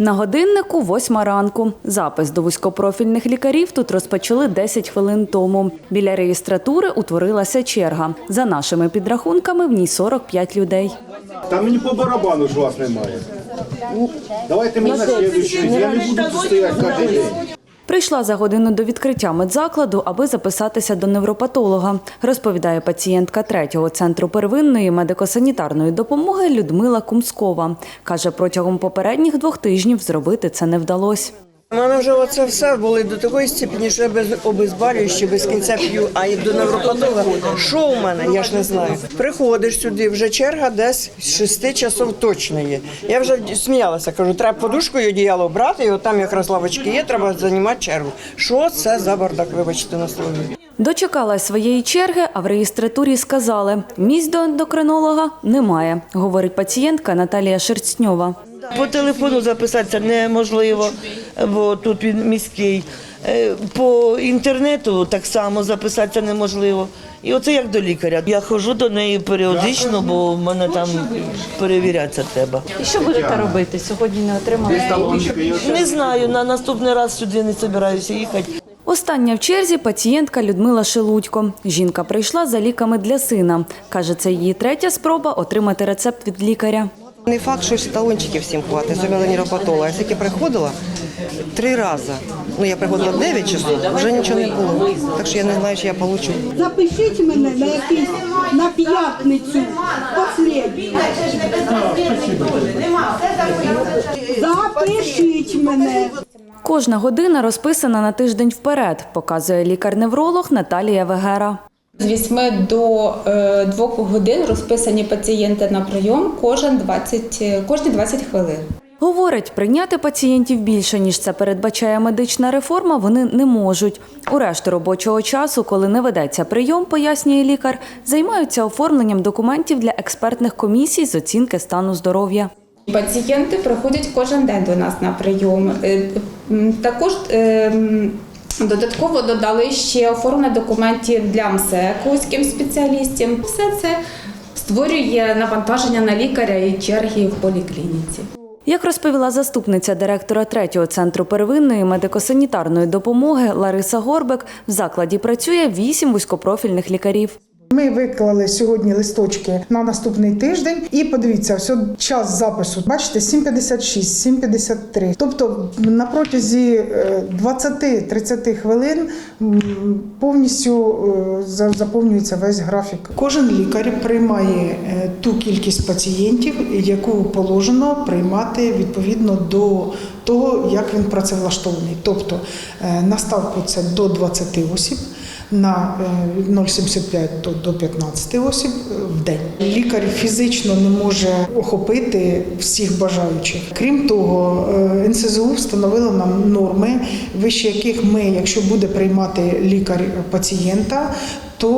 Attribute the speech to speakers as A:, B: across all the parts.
A: На годиннику восьма ранку. Запис до вузькопрофільних лікарів тут розпочали 10 хвилин тому. Біля реєстратури утворилася черга. За нашими підрахунками, в ній 45 людей.
B: Та мені по барабану ж вас немає. Ну, давайте мені на слідчий. Я не буду стояти кожен день.
A: Прийшла за годину до відкриття медзакладу, аби записатися до невропатолога, розповідає пацієнтка третього центру первинної медико-санітарної допомоги Людмила Кумскова. Каже, протягом попередніх двох тижнів зробити це не вдалося.
C: У мене вже оце все були до такої степені, що я без обезболюючи, без кінця п'ю, а і до невропатолога. Що у мене, я ж не знаю. Приходиш сюди, вже черга десь з 6 часов точно є. Я вже сміялася, кажу, треба подушкою одіяло брати, і от там якраз лавочки є, треба займати чергу. Що це за бардак, вибачте на слові.
A: Дочекалась своєї черги, а в реєстратурі сказали, місць до ендокринолога немає, говорить пацієнтка Наталія Шерстньова.
D: По телефону записатися неможливо, бо тут він міський. Е, По інтернету так само записатися неможливо. І оце як до лікаря. Я ходжу до неї періодично, бо в мене там перевірятися треба.
A: І що будете робити? Сьогодні не отримали
D: Не знаю, на наступний раз сюди не збираюся їхати.
A: Остання в черзі пацієнтка Людмила Шелудько. Жінка прийшла за ліками для сина. Каже, це її третя спроба отримати рецепт від лікаря.
E: Не факт, що ж талончиків всім хватить, особливо нейропатолога. Я тільки приходила три рази. Ну, я приходила 9 часов, вже нічого не було. Так що я не знаю, чи я получу.
F: Запишіть мене на якийсь на п'ятницю. Запишіть мене.
A: Кожна година розписана на тиждень вперед, показує лікар-невролог Наталія Вегера.
G: З 8 до 2 годин розписані пацієнти на прийом кожен 20, е, кожні 20 хвилин.
A: Говорить, прийняти пацієнтів більше, ніж це передбачає медична реформа, вони не можуть. У решту робочого часу, коли не ведеться прийом, пояснює лікар, займаються оформленням документів для експертних комісій з оцінки стану здоров'я.
G: Пацієнти приходять кожен день до нас на прийом. Е, Також е, додатково додали ще оформлення документів для МСЕК вузьким спеціалістам. Все це створює навантаження на лікаря і черги в поліклініці.
A: Як розповіла заступниця директора третього центру первинної медико-санітарної допомоги Лариса Горбек, в закладі працює вісім вузькопрофільних лікарів.
H: Ми виклали сьогодні листочки на наступний тиждень, і подивіться, все час запису. Бачите, 7,56, 7,53. Тобто на протязі е, 20-30 хвилин повністю е, за- заповнюється весь графік. Кожен лікар приймає е, ту кількість пацієнтів, яку положено приймати відповідно до того, як він працевлаштований. Тобто е, на ставку це до 20 осіб на е, від 0,75 до, до 15 осіб е, в день. Лікар фізично не може охопити всіх бажаючих. Крім того, е, НСЗУ встановила нам норми, вище яких ми, якщо буде приймати лікар пацієнта, то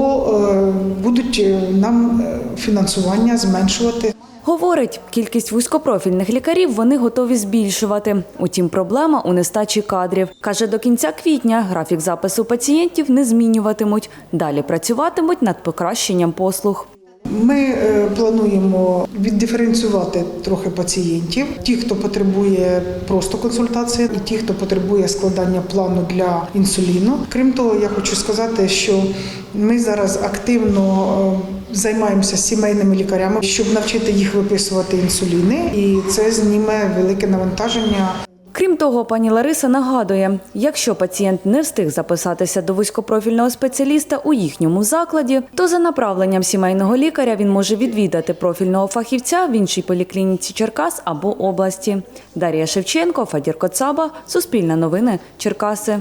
H: е, будуть е, нам е, фінансування зменшувати.
A: Говорить, кількість вузькопрофільних лікарів вони готові збільшувати. Утім, проблема у нестачі кадрів. Каже, до кінця квітня графік запису пацієнтів не змінюватимуть. Далі працюватимуть над покращенням послуг.
H: Ми е, плануємо віддиференціювати трохи пацієнтів: ті, хто потребує просто консультації, і ті, хто потребує складання плану для інсуліну. Крім того, я хочу сказати, що ми зараз активно е, займаємося сімейними лікарями, щоб навчити їх виписувати інсуліни, і це зніме велике навантаження
A: Крім того, пані Лариса нагадує, якщо пацієнт не встиг записатися до вузькопрофільного спеціаліста у їхньому закладі, то за направленням сімейного лікаря він може відвідати профільного фахівця в іншій поліклініці Черкас або області. Дар'я Шевченко, Фадір Коцаба, Суспільне новини, Черкаси.